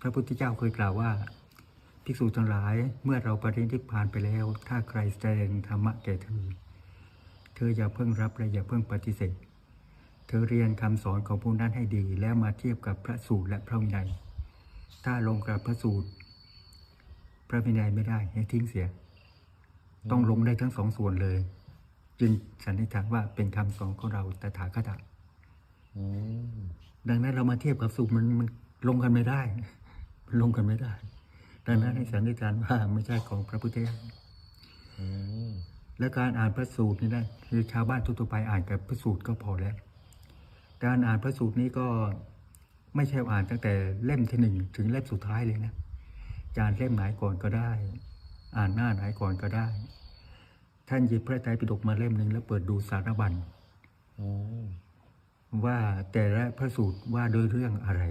พระพุทธเจ้าเคยกล่าวว่า ภิกษุทั้งหลายเมื่อเราปรินิพพานไปแล้ว ถ้าใครแสดงธรรมะแก่เธอ เธออย่าเพิ่งรับและอย่าเพิ่งปฏิเสธ เธอเรียนคำสอนของผู้นั้นให้ดีแล้วมาเทียบกับพระสูตรและพระวินัย ถ้าลงกับพระสูตร พระวินัยไม่ได้ให้ทิ้งเสีย ต้องลงได้ทั้งสองส่วนเลย จึงสันนิษฐานว่าเป็นคำสอนของเราตถาคตอืมดังนั้นเรามาเทียบกับสูตรมันมันลงกันไม่ได้มัน ลงกันไม่ได้ดังนั้นให้สันนิษฐานว่าไม่ใช่ของพระพุทธเจ้าอืมและการอ่านพระสูตรนี่นะคือชาวบ้านทั่วๆไปอ่านกับพระสูตรก็พอแล้ว การอ่านพระสูตรนี้ก็ไม่ใช่อ่านตั้งแต่เล่มที่หนึ่งถึงเล่มสุดท้ายเลยนะจะอ่านเล่มไหนก่อนก็ได้ อ่านหน้าไหนก่อนก็ได้ ท่านหยิบพระไตรปิฎกมาเล่มหนึ่งแล้วเปิดดูสารบัญอืมว่าแต่ละพระสูตรว่าโดยเรื่องอะไร